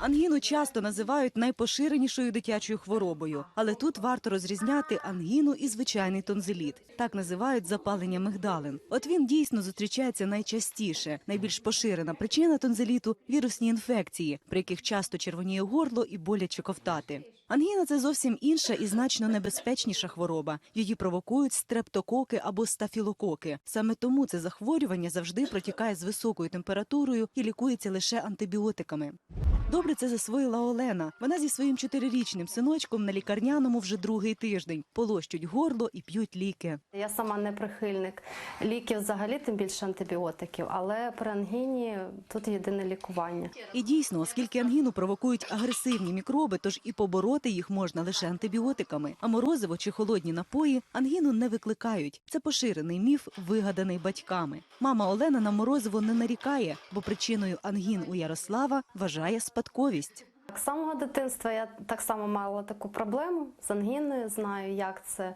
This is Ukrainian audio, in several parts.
Ангіну часто називають найпоширенішою дитячою хворобою, але тут варто розрізняти ангіну і звичайний тонзиліт. Так називають запалення мигдалин. От він дійсно зустрічається найчастіше. Найбільш поширена причина тонзиліту вірусні інфекції, при яких часто червоніє горло і боляче ковтати. Ангіна це зовсім інша і значно небезпечніша хвороба. Її провокують стрептококи або стафілококи. Саме тому це захворювання завжди протікає з високою температурою і лікується лише антибіотиками. Добре це засвоїла Олена. Вона зі своїм чотирирічним синочком на лікарняному вже другий тиждень. Полощуть горло і п'ють ліки. Я сама не прихильник ліків взагалі, тим більше антибіотиків, але при ангіні тут єдине лікування. І дійсно, оскільки ангіну провокують агресивні мікроби, тож і побороти їх можна лише антибіотиками. А морозиво чи холодні напої ангіну не викликають. Це поширений міф, вигаданий батьками. Мама Олена на морозиво не нарікає, бо причиною ангін у Ярослава вважає спадковість. Так з самого дитинства я так само мала таку проблему з ангіною. Знаю, як це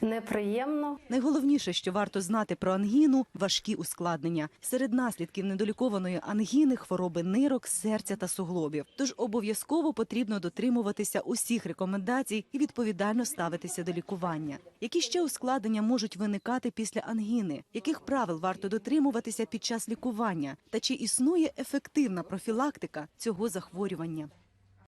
неприємно. Найголовніше, що варто знати про ангіну важкі ускладнення. Серед наслідків недолікованої ангіни хвороби нирок, серця та суглобів. Тож обов'язково потрібно дотримуватися усіх рекомендацій і відповідально ставитися до лікування. Які ще ускладнення можуть виникати після ангіни? Яких правил варто дотримуватися під час лікування? Та чи існує ефективна профілактика цього захворювання?